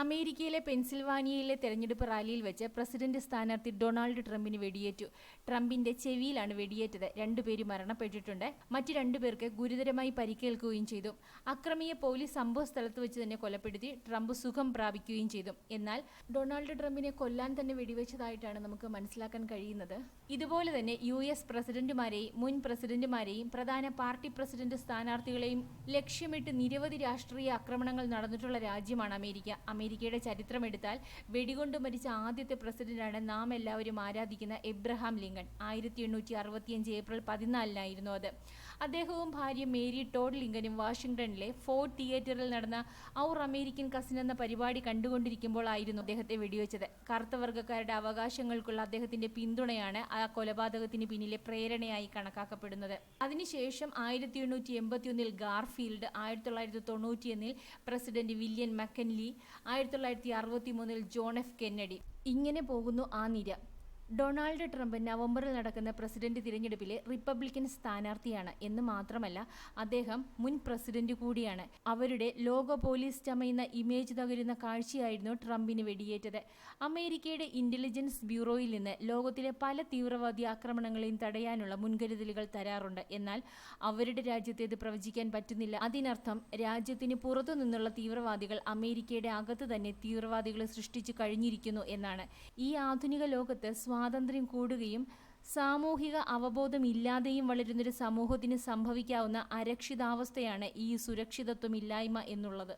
അമേരിക്കയിലെ പെൻസിൽവാനിയയിലെ തെരഞ്ഞെടുപ്പ് റാലിയിൽ വെച്ച് പ്രസിഡന്റ് സ്ഥാനാർത്ഥി ഡൊണാൾഡ് ട്രംപിന് വെടിയേറ്റു. ട്രംപിന്റെ ചെവിയിലാണ് വെടിയേറ്റത്. രണ്ടുപേര് മരണപ്പെട്ടിട്ടുണ്ട്. മറ്റു രണ്ടുപേർക്ക് ഗുരുതരമായി പരിക്കേൽക്കുകയും ചെയ്തു. അക്രമിയെ പോലീസ് സംഭവ സ്ഥലത്ത് വെച്ച് തന്നെ കൊലപ്പെടുത്തി ട്രംപ് സുഖം പ്രാപിക്കുകയും ചെയ്തു. എന്നാൽ ഡൊണാൾഡ് ട്രംപിനെ കൊല്ലാൻ തന്നെ വെടിവെച്ചതായിട്ടാണ് നമുക്ക് മനസ്സിലാക്കാൻ കഴിയുന്നത്. ഇതുപോലെ തന്നെ യു എസ് പ്രസിഡന്റുമാരെയും മുൻ പ്രസിഡന്റുമാരെയും പ്രധാന പാർട്ടി പ്രസിഡന്റ് സ്ഥാനാർത്ഥികളെയും ലക്ഷ്യമിട്ട് നിരവധി രാഷ്ട്രീയ ആക്രമണങ്ങൾ നടന്നിട്ടുള്ള രാജ്യമാണ് അമേരിക്ക അമേരിക്കയുടെ ചരിത്രം എടുത്താൽ വെടികൊണ്ട് മരിച്ച ആദ്യത്തെ പ്രസിഡന്റാണ് നാം എല്ലാവരും ആരാധിക്കുന്ന എബ്രഹാം ലിങ്കൺ. ആയിരത്തി എണ്ണൂറ്റി അറുപത്തിയഞ്ച് ഏപ്രിൽ പതിനാലിനായിരുന്നു അത്. അദ്ദേഹവും ഭാര്യ മേരി ടോഡ് ലിങ്കനും വാഷിംഗ്ടണിലെ ഫോർട്ട് തിയേറ്ററിൽ നടന്ന ഔർ അമേരിക്കൻ കസിൻ എന്ന പരിപാടി കണ്ടുകൊണ്ടിരിക്കുമ്പോഴായിരുന്നു അദ്ദേഹത്തെ വെടിവെച്ചത്. കറുത്തവർഗക്കാരുടെ അവകാശങ്ങൾക്കുള്ള അദ്ദേഹത്തിന്റെ പിന്തുണയാണ് ആ കൊലപാതകത്തിന് പിന്നിലെ പ്രേരണയായി കണക്കാക്കപ്പെടുന്നത്. അതിനുശേഷം ആയിരത്തി എണ്ണൂറ്റി എൺപത്തിയൊന്നിൽ ഗാർഫീൽഡ് ആയിരത്തി തൊള്ളായിരത്തി തൊണ്ണൂറ്റിയൊന്നിൽ പ്രസിഡന്റ് വില്യൻ മക്കൻലി ആയിരത്തി തൊള്ളായിരത്തി അറുപത്തി മൂന്നിൽ ജോൺ എഫ് കെന്നഡി. ഇങ്ങനെ പോകുന്നു ആ നിര. ഡൊണാൾഡ് ട്രംപ് നവംബറിൽ നടക്കുന്ന പ്രസിഡന്റ് തിരഞ്ഞെടുപ്പിലെ റിപ്പബ്ലിക്കൻ സ്ഥാനാർത്ഥിയാണ് എന്ന് മാത്രമല്ല അദ്ദേഹം മുൻ പ്രസിഡന്റ് കൂടിയാണ്. അവരുടെ ലോക പോലീസ് ചമയുന്ന ഇമേജ് തകരുന്ന കാഴ്ചയായിരുന്നു ട്രംപിന് വെടിയേറ്റത്. അമേരിക്കയുടെ ഇന്റലിജൻസ് ബ്യൂറോയിൽ നിന്ന് ലോകത്തിലെ പല തീവ്രവാദി ആക്രമണങ്ങളെയും തടയാനുള്ള മുൻകരുതലുകൾ തരാറുണ്ട്. എന്നാൽ അവരുടെ രാജ്യത്തേത് പ്രവചിക്കാൻ പറ്റുന്നില്ല. അതിനർത്ഥം രാജ്യത്തിന് പുറത്തു നിന്നുള്ള തീവ്രവാദികൾ അമേരിക്കയുടെ അകത്ത് തന്നെ തീവ്രവാദികളെ സൃഷ്ടിച്ചു കഴിഞ്ഞിരിക്കുന്നു എന്നാണ്. ഈ ആധുനിക ലോകത്ത് സ്വാതന്ത്ര്യം കൂടുകയും സാമൂഹിക അവബോധമില്ലാതെയും വളരുന്നൊരു സമൂഹത്തിന് സംഭവിക്കാവുന്ന അരക്ഷിതാവസ്ഥയാണ് ഈ സുരക്ഷിതത്വമില്ലായ്മ എന്നുള്ളത്.